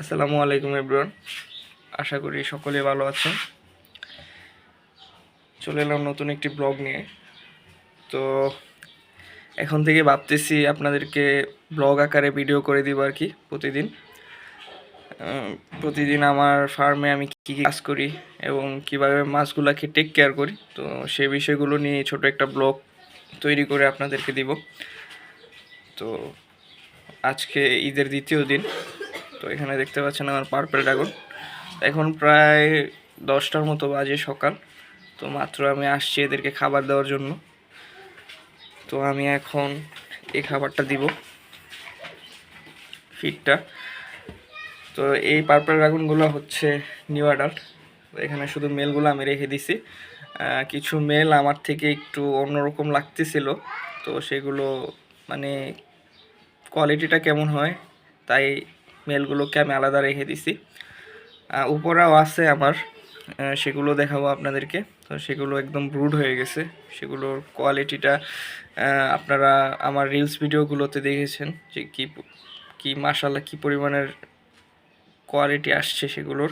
আসসালামু আলাইকুম এভরিওয়ান আশা করি সকলে ভালো আছেন। চলে এলাম নতুন একটি ব্লগ নিয়ে। তো এখন থেকে ভাবতেছি আপনাদেরকে ব্লগ আকারে ভিডিও করে দিব আর কি প্রতিদিন। প্রতিদিন আমার ফার্মে আমি কী কী কাজ করি এবং কীভাবে মাছগুলোকে টেক কেয়ার করি। তো সেই বিষয়গুলো নিয়ে ছোট একটা ব্লগ তৈরি করে আপনাদেরকে দিব। তো আজকে ঈদের দ্বিতীয় দিন। তো এখানে দেখতে পাচ্ছেন আমার পার্পেল ড্রাগন এখন প্রায় দশটার মতো বাজে সকাল, তো মাত্র আমি আসছি এদেরকে খাবার দেওয়ার জন্য। তো আমি এখন এই খাবারটা দিব ফিডটা তো এই পার্পেল ড্রাগনগুলো হচ্ছে নিউ অ্যাডাল্ট এখানে শুধু মেলগুলো আমি রেখে দিছি। কিছু মেল আমার থেকে একটু অন্যরকম লাগতেছিল। তো সেগুলো মানে কোয়ালিটিটা কেমন হয়, তাই মেলগুলোকে আমি আলাদা রেখে দিছি। উপরেও আছে আমার সেগুলো দেখাবো আপনাদেরকে। তো সেগুলো একদম ব্রুড হয়ে গেছে। সেগুলোর কোয়ালিটিটা আপনারা আমার রিলস ভিডিওগুলোতে দেখেছেন যে কি কি মাসাল্লাহ কি পরিমাণের কোয়ালিটি আসছে সেগুলোর।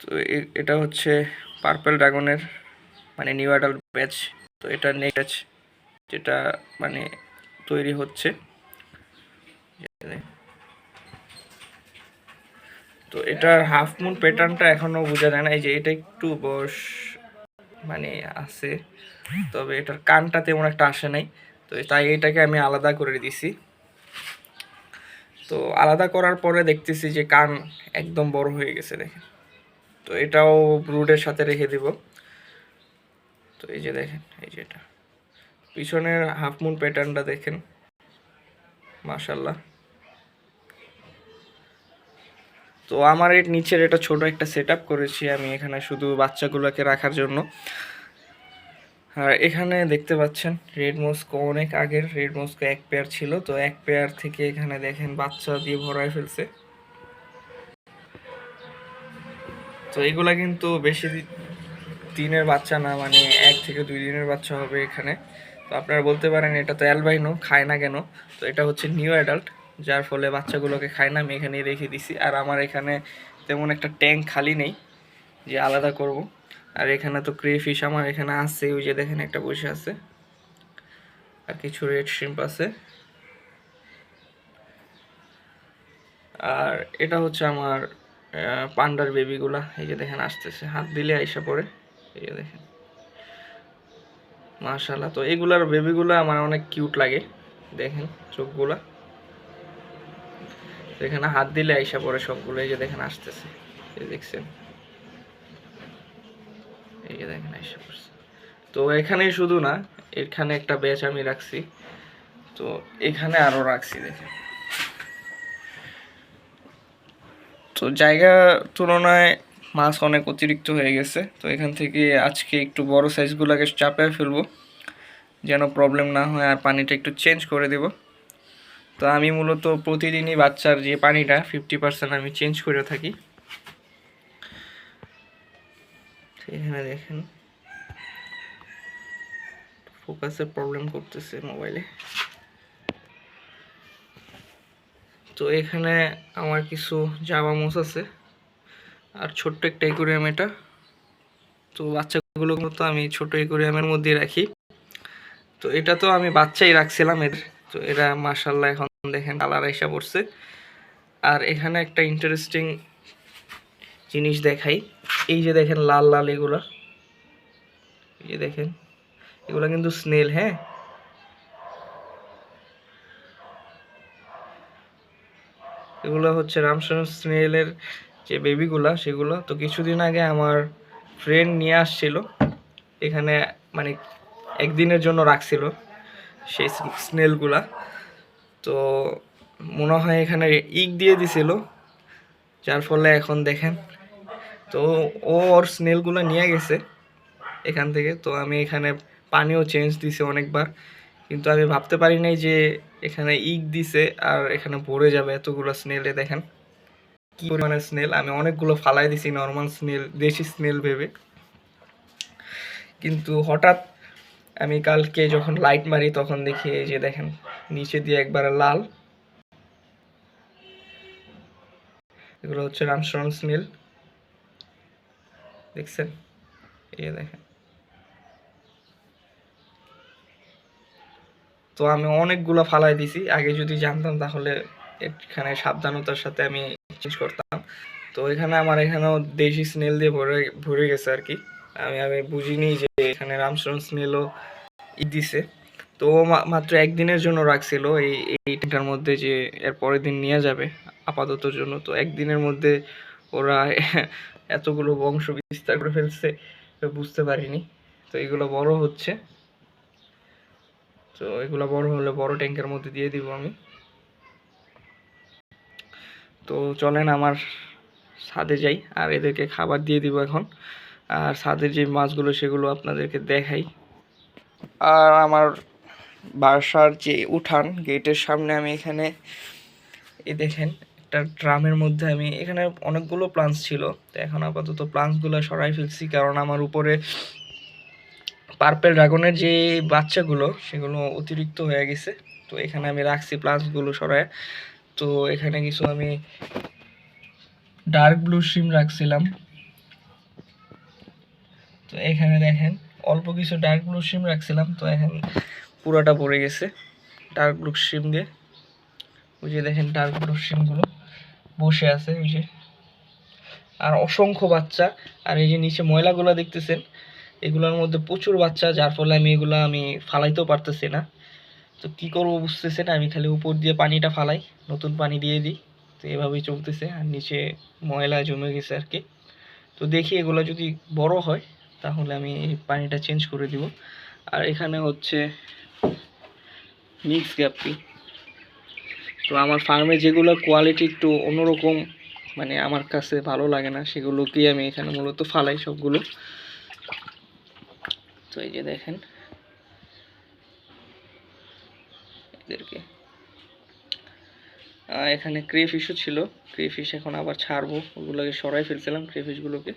তো এটা হচ্ছে পার্পল ড্রাগনের মানে নিউ অ্যাডাল্ট ব্যাচ তো এটা নেক্সট যেটা মানে তৈরি হচ্ছে। তো এটার হাফ মুন প্যাটার্নটা এখনও বোঝা যায় না। এই যে এটা একটু বস মানে আছে, তবে এটার কানটা তেমন একটা আসে নাই। তো তাই এটাকে আমি আলাদা করে দিছি। তো আলাদা করার পরে দেখতেছি যে কান একদম বড় হয়ে গেছে, দেখেন। তো এটাও ব্রুডের সাথে রেখে দিব। তো এই যে দেখেন, এই যে এটা। পিছনের হাফ মুন প্যাটার্নটা দেখেন। মাশাল্লাহ তো আমার এর নিচের এটা ছোট একটা সেট করেছি আমি এখানে শুধু বাচ্চাগুলোকে রাখার জন্য। আর এখানে দেখতে পাচ্ছেন রেড মস্কো অনেক আগের রেড মস্কো এক পেয়ার ছিল। তো এক পেয়ার থেকে এখানে দেখেন বাচ্চা দিয়ে ভরায় ফেলছে। তো এগুলা কিন্তু বেশি দিনের বাচ্চা না মানে এক থেকে দুই দিনের বাচ্চা হবে এখানে। তো আপনারা বলতে পারেন এটা তো অ্যালবাইনো খায় না কেন? তো এটা হচ্ছে নিউ অ্যাডাল্ট যার ফলে বাচ্চাগুলোকে খায় না, আমি এখানে রেখে দিছি। আর আমার এখানে তেমন একটা ট্যাঙ্ক খালি নেই যে আলাদা করব। আর এখানে তো ক্রেফিশ আমার এখানে আছে, ওই যে দেখেন একটা বসে আছে। আর কিছু রেড শ্রিম্প আছে। আর এটা হচ্ছে আমার পান্ডার বেবিগুলা। এই যে দেখেন আসতেছে। হাত দিলে আইসা পড়ে। এই যে দেখেন। মাশাল্লাহ তো এগুলার বেবিগুলো আমার অনেক কিউট লাগে। দেখেন চোখগুলা। এখানে হাত দিলে আইসা পড়ে সবগুলো, এই যে দেখেন আসতেছে। এই দেখছেন? এই যে দেখেন আইসা পড়ছে। তো এখানেই শুধু না, এখানে একটা ব্যাচ আমি রাখছি। তো এখানে আরও রাখছি, দেখেন। তো জায়গা তুলনায় মাছ অনেক অতিরিক্ত হয়ে গেছে। তো এখান থেকে আজকে একটু বড় সাইজগুলোকে চাপে ফেলব। যেন প্রবলেম না হয় আর পানিটা একটু চেঞ্জ করে দেব। তো আমি মূলত প্রতিদিনই বাচ্চার যে পানিটা ফিফটি পার্সেন্ট আমি চেঞ্জ করে থাকি। এখানে দেখেন। ফোকাসের প্রবলেম করতেছে মোবাইলে তো এখানে আমার কিছু জামা মোস আছে। আর ছোট্ট একটা একুরিয়াম এটা। তো বাচ্চাগুলো তো আমি ছোট একুরিয়ামের মধ্যে রাখি। তো এটা তো আমি বাচ্চাই রাখছিলাম এর তো এরা মাসাল্লাহ এখন দেখেন কালার এসে পড়ছে। আর এখানে একটা ইন্টারেস্টিং জিনিস দেখাই। এই যে দেখেন লাল লাল এগুলা। এই যে দেখেন, এগুলা কিন্তু স্নেল হ্যাঁ? এগুলো হচ্ছে রামচন্দ্র স্নেলের যে বেবিগুলা সেগুলো। তো কিছুদিন আগে আমার ফ্রেন্ড নিয়ে আসছিল। এখানে মানে একদিনের জন্য রাখছিল। সেই স্নেলগুলা। তো মনে হয় এখানে ইক দিয়ে দিছিল, যার ফলে এখন দেখেন, তো ও ওর স্নেলগুলো নিয়ে গেছে এখান থেকে। তো আমি এখানে পানিও চেঞ্জ দিছে অনেকবার, কিন্তু আমি ভাবতে পারি নাই যে এখানে ইক দিছে আর এখানে ভরে যাবে এতগুলো স্নেলে, দেখেন। কি পরিমাণের স্নেল? আমি অনেকগুলো ফালাই দিছি নর্মাল স্নেল, দেশি স্নেল ভেবে। কিন্তু হঠাৎ আমি কালকে যখন লাইট মারি তখন দেখি এই যে দেখেন, নিচে দিয়ে একবারে লাল। এগুলো হচ্ছে রামশরণ স্নেল দেখছেন? এই দেখেন। তো আমি অনেকগুলো ফালাই দিছি। আগে যদি জানতাম তাহলে এখানে সাবধানতার সাথে আমি চেঞ্জ করতাম। তো এখানে আমার এখানেও দেশি স্নেল দিয়ে ভরে ভরে গেছে আর কি। আমি আমি বুঝিনি যে এখানে রামশরণ স্নেলও ই দিছে। তো মাত্র একদিনের জন্য রাখছিল এই এইটার মধ্যে যে এর পরের দিন নিয়ে যাবে আপাতত জন্য। তো একদিনের মধ্যে ওরা এতগুলো বংশ বিস্তার করে ফেলছে বুঝতে পারিনি। তো এগুলো বড় হচ্ছে। তো এগুলো বড় হলে বড় ট্যাঙ্কের মধ্যে দিয়ে দিব আমি। তো চলেন আমার ছাদে যাই, আর এদেরকে খাবার দিয়ে দিব এখন। আর ছাদের যে মাছগুলো, সেগুলো আপনাদেরকে দেখাই। আর আমার বাসার যে উঠান, গেটের সামনে আমি এখানে এই দেখেন, একটা ড্রামের মধ্যে আমি, এখানে অনেকগুলো প্লান্টস ছিল। তো এখন আপাতত প্লান্টসগুলো সরাই ফেলছি, কারণ আমার উপরে পার্পেল ড্রাগনের যে বাচ্চাগুলো, সেগুলো অতিরিক্ত হয়ে গেছে। তো এখানে আমি রাখছি প্লান্টসগুলো সরায়। তো এখানে কিছু আমি ডার্ক ব্লু সিম রাখছিলাম। তো এখানে দেখেন, অল্প কিছু ডার্ক ব্লু সিম রাখছিলাম, তো এখন পুরাটা পড়ে গেছে ডার্ক ব্লু সিম দিয়ে। ওই যে দেখেন ডার্ক ব্লু সিমগুলো বসে আছে ওই যে। আর অসংখ্য বাচ্চা, আর এই যে নিচে ময়লাগুলো দেখতেছেন, এগুলোর মধ্যে প্রচুর বাচ্চা, যার ফলে আমি এগুলো আমি ফালাইতেও পারতেছি না। তো কি করব বুঝতেছে না আমি খালি উপর দিয়ে পানিটা ফালাই, নতুন পানি দিয়ে দিই। তো এভাবেই চলতেছে, আর নিচে ময়লা জমে গেছে আর কি। তো দেখি এগুলো যদি বড় হয় তাহলে আমি এই পানিটা চেঞ্জ করে দিব। আর এখানে হচ্ছে মিক্স গ্যাপি তো আমার ফার্মে যেগুলো কোয়ালিটি একটু অন্যরকম মানে আমার কাছে ভালো লাগে না, সেগুলোকেই আমি এখানে মূলত ফালাই সবগুলো। তো এই যে দেখেন। এদেরকে। এখানে ক্রে ফিশও ছিল। ক্রে ফিশ এখন আবার ছাড়বো। ওগুলোকে সরাই ফেলছিলাম ক্রে ফিশগুলোকে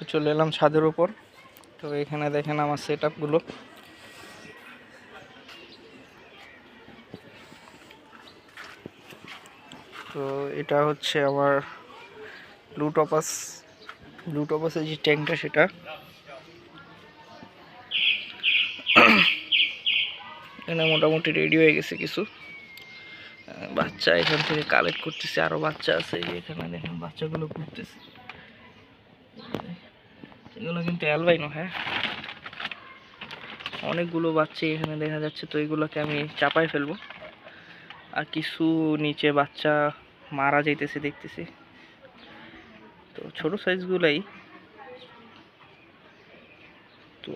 তো চলে এলাম ছাদের উপর। তো এখানে দেখেন আমার সেট আপগুলো তো এটা হচ্ছে আমার ব্লু টপাস ব্লু টপাসের যে ট্যাঙ্কটা সেটা। এখানে মোটামুটি রেডি হয়ে গেছে কিছু। বাচ্চা এখান থেকে কালেক্ট করতেছে, আরও বাচ্চা আছে। এখানে দেখেন বাচ্চাগুলো ঘুরতেছে। এগুলো কিন্তু অ্যালবাইনো হ্যাঁ। অনেকগুলো বাচ্চা এখানে দেখা যাচ্ছে, তো এগুলোকে আমি চাপাই ফেলব। আর কিছু নিচে বাচ্চা মারা যাইতেছে দেখতেছি। তো ছোট সাইজগুলাই তো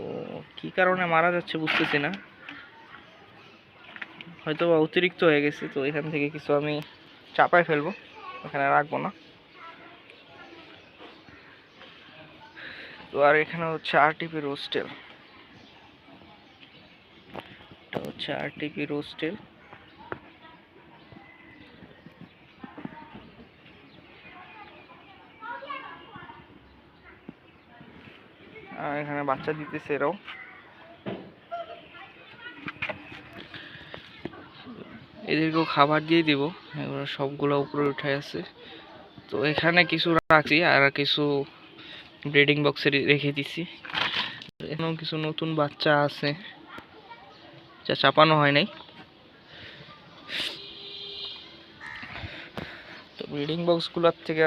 কি কারণে মারা যাচ্ছে বুঝতেছি না। হয়তো বা অতিরিক্ত হয়ে গেছে, তো এখান থেকে কিছু আমি চাপায় ফেলব। এখানে রাখব না। তো আর এখানে হচ্ছে আরটিপি রোস্টেল এটা হচ্ছে আরটিপি রোস্টেল এখানে বাচ্চা দিতেছে এরাও। এদেরকেও খাবার দিয়ে দিব। এগুলো সবগুলো উপরে উঠে আছে। তো এখানে কিছু রাখছি আর কিছু ব্রিডিং বক্সে রেখে দিছি। এখানেও কিছু নতুন বাচ্চা আছে, যা চাপানো হয় নাই। তো ব্রিডিং বক্সগুলোর থেকে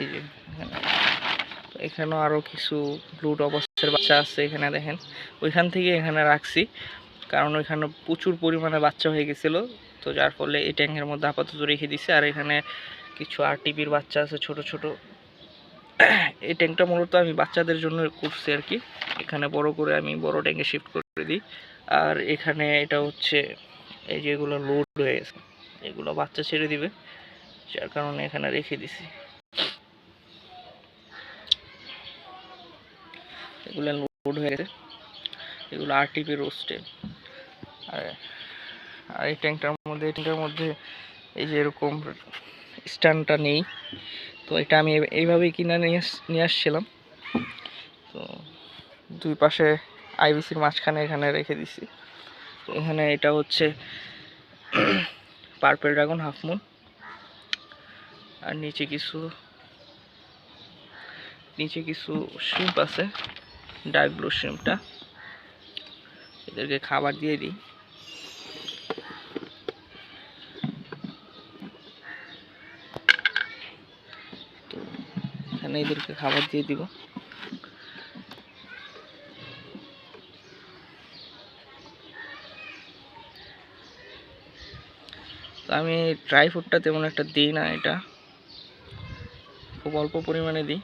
এই যে এখানেও আরও কিছু ব্লু টপসের বাচ্চা আছে এখানে দেখেন। ওইখান থেকে এখানে রাখছি, কারণ ওইখানে প্রচুর পরিমাণে বাচ্চা হয়ে গেছিল। তো যার ফলে এই ট্যাঙ্কের মধ্যে আপাতত রেখে দিছে। আর এখানে কিছু আর আরটিপির বাচ্চা আছে, ছোট ছোট। এই ট্যাঙ্কটা মূলত আমি বাচ্চাদের জন্য করছি আর কি। এখানে বড় করে আমি বড় ট্যাঙ্কে শিফট করে দিই। আর এখানে এটা হচ্ছে এই যে এগুলো লোড হয়ে গেছে, এগুলো বাচ্চা ছেড়ে দিবে, যার কারণে এখানে রেখে দিছি। এগুলো লোড হয়ে গেছে, এগুলো আরটিপি রোস্টে আর আর এই ট্যাঙ্কটার মধ্যে, এই ট্যাঙ্কটার মধ্যে এই যে এরকম স্ট্যান্ডটা নেই তো এটা আমি এইভাবেই কিনে নিয়ে নিয়ে আসছিলাম। তো দুই পাশে আইবিসির মাঝখানে এখানে রেখে দিছি। তো এখানে এটা হচ্ছে পার্পেল ড্রাগন হাফ মুন। আর নিচে কিছু নিচে কিছু শিম্প আছে, ডার্ক ব্লু শিম্পটা। এদেরকে খাবার দিয়ে দিই। এখানে এদেরকে খাবার দিয়ে দিব। আমি ড্রাই ফ্রুটটা তেমন একটা দিই না এটা। খুব অল্প পরিমাণে দিই।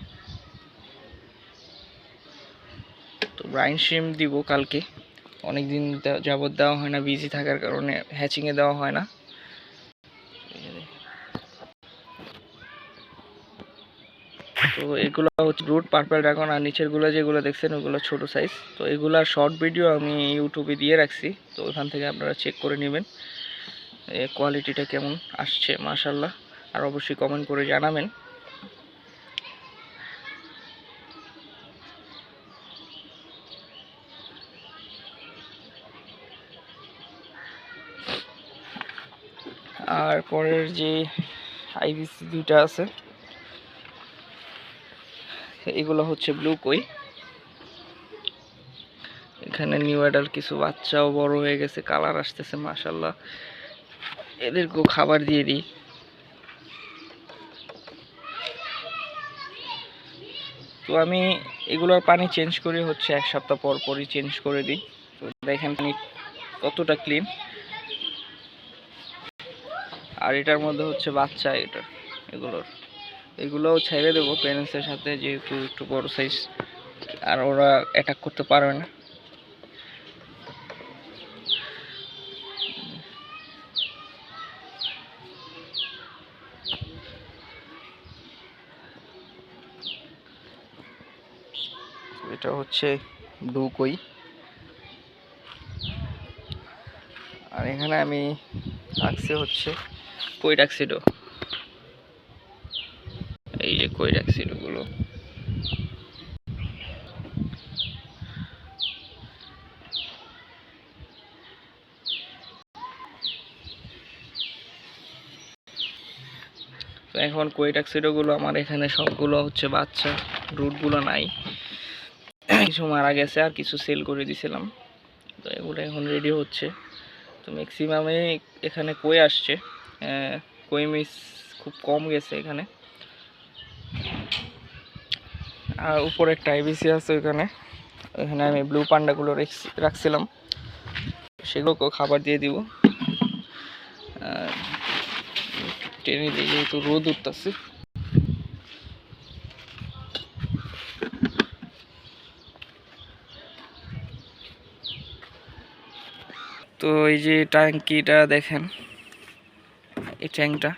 তো ব্রাইন শিম দিব কালকে। অনেক দিন যাবত দেওয়া হয় না বিজি থাকার কারণে হ্যাচিংয়ে দেওয়া হয় না। তো এগুলো হচ্ছে রুট পার্পল ড্রাগন আর নিচেরগুলো যেগুলো দেখছেন, ওগুলো ছোট সাইজ তো এগুলার শর্ট ভিডিও আমি ইউটিউবে দিয়ে রাখছি, তো ওখান থেকে আপনারা চেক করে নেবেন। এ কোয়ালিটিটা কেমন আসছে মাশাল্লাহ আর অবশ্যই কমেন্ট করে জানাবেন। আর পরের যে আইবিসি দুইটা আছে এগুলো হচ্ছে ব্লু কই এখানে নিউ অ্যাডাল্ট কিছু বাচ্চাও বড় হয়ে গেছে কালার আসতেছে মাশাল্লাহ এদেরকেও খাবার দিয়ে দিই। তো আমি এগুলোর পানি চেঞ্জ করি হচ্ছে এক সপ্তাহ পর পরই চেঞ্জ করে দিই। তো দেখেন পানি কতটা ক্লিন আর এটার মধ্যে হচ্ছে বাচ্চা এটার এগুলোর। এগুলোও ছেড়ে দেবো প্যারেন্টসের সাথে, যেহেতু একটু বড় সাইজ আর ওরা অ্যাটাক করতে পারবে না। এটা হচ্ছে ব্লু কই আর এখানে আমি রাখছি হচ্ছে কই ডাকছিল এই যে কই গুলো। তো এখন কই গুলো আমার এখানে সবগুলো হচ্ছে বাচ্চা রুটগুলো নাই। কিছু মারা গেছে আর কিছু সেল করে দিছিলাম। তো এগুলো এখন রেডি হচ্ছে। তো ম্যাক্সিমামে এখানে কই আসছে? কই মিস খুব কম গেছে এখানে আর উপরে একটা আইবিসি আছে ওইখানে। ওইখানে আমি ব্লু পান্ডাগুলো রেখছি- রাখছিলাম। সেগুলোকেও খাবার দিয়ে দিব। আর টেনে দিয়ে যেহেতু রোদ উঠতেছে। তো এই যে ট্যাঙ্কিটা দেখেন, এই ট্যাঙ্কটা।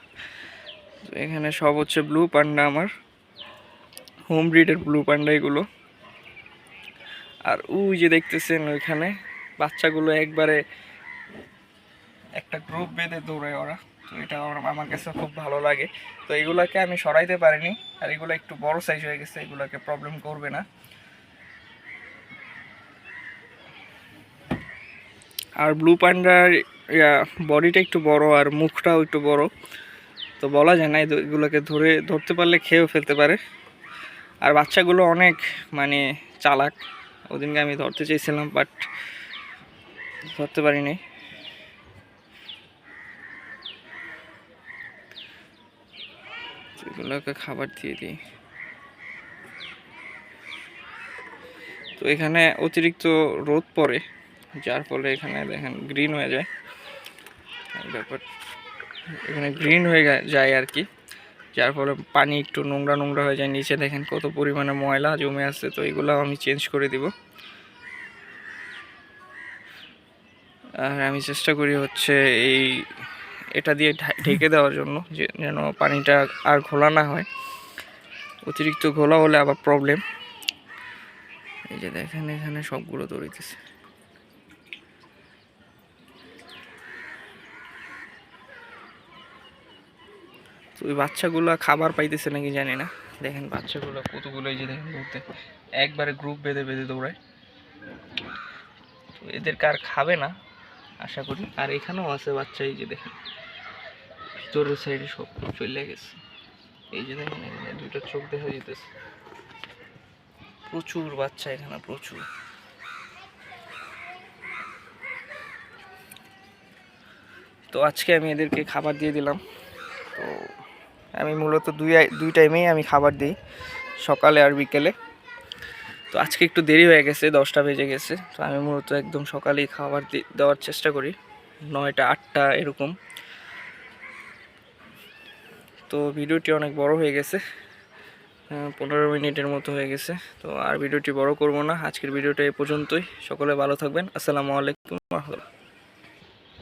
এখানে সব হচ্ছে ব্লু পান্ডা আমার। হোম ব্রিডের ব্লু পান্ডা এগুলো। আর ওই যে দেখতেছেন ওইখানে বাচ্চাগুলো একবারে একটা গ্রুপ বেঁধে দৌড়ায় ওরা। তো এটা আমার কাছে খুব ভালো লাগে। তো এগুলাকে আমি সরাইতে পারিনি, আর এগুলো একটু বড় সাইজ হয়ে গেছে, এগুলোকে প্রবলেম করবে না। আর ব্লু পান্ডার বডিটা একটু বড় আর মুখটাও একটু বড়। তো বলা যায় না এগুলোকে ধরে, ধরতে পারলে খেয়েও ফেলতে পারে। আর বাচ্চাগুলো অনেক মানে চালাক। ওদিনকে আমি ধরতে চেয়েছিলাম বাট ধরতে পারিনি। এগুলোকে খাবার দিয়ে দিই। তো এখানে অতিরিক্ত রোদ পড়ে, যার ফলে এখানে দেখেন গ্রিন হয়ে যায়। ব্যাপার। এখানে গ্রিন হয়ে যায় আর কি। যার ফলে পানি একটু নোংরা নোংরা হয়ে যায়। নিচে দেখেন কত পরিমাণে ময়লা জমে আছে, তো এগুলো আমি চেঞ্জ করে দিব। আর আমি চেষ্টা করি হচ্ছে এই এটা দিয়ে ঢেকে দেওয়ার জন্য, যে যেন পানিটা আর ঘোলা না হয়। অতিরিক্ত ঘোলা হলে আবার প্রবলেম এই যে দেখেন এখানে সবগুলো দৌড়িতেছে তো ওই বাচ্চাগুলো খাবার পাইতেছে নাকি জানি না। দেখেন বাচ্চাগুলো কতগুলো এই যে দেখেন দৌড়তে একবারে গ্রুপ বেঁধে বেঁধে দৌড়ায়। তো এদেরকে আর খাবে না, আশা করি। আর এখানেও আছে বাচ্চা, এই যে দেখেন। ভিতরের সাইডে সব চলে গেছে। এই যে দেখেন এখানে দুইটা চোখ দেখা যেতেছে প্রচুর বাচ্চা এখানে, প্রচুর। তো আজকে আমি এদেরকে খাবার দিয়ে দিলাম। তো আমি মূলত দুই দুই টাইমেই আমি খাবার দিই, সকালে আর বিকেলে। তো আজকে একটু দেরি হয়ে গেছে, দশটা বেজে গেছে। তো আমি মূলত একদম সকালেই খাবার দেওয়ার চেষ্টা করি, নয়টা, আটটা এরকম। তো ভিডিওটি অনেক বড় হয়ে গেছে পনেরো মিনিটের মতো হয়ে গেছে। তো আর ভিডিওটি বড় করব না, আজকের ভিডিওটা এ পর্যন্তই। সকলে ভালো থাকবেন। আসসালামু আলাইকুম রহমতুল্লাহ।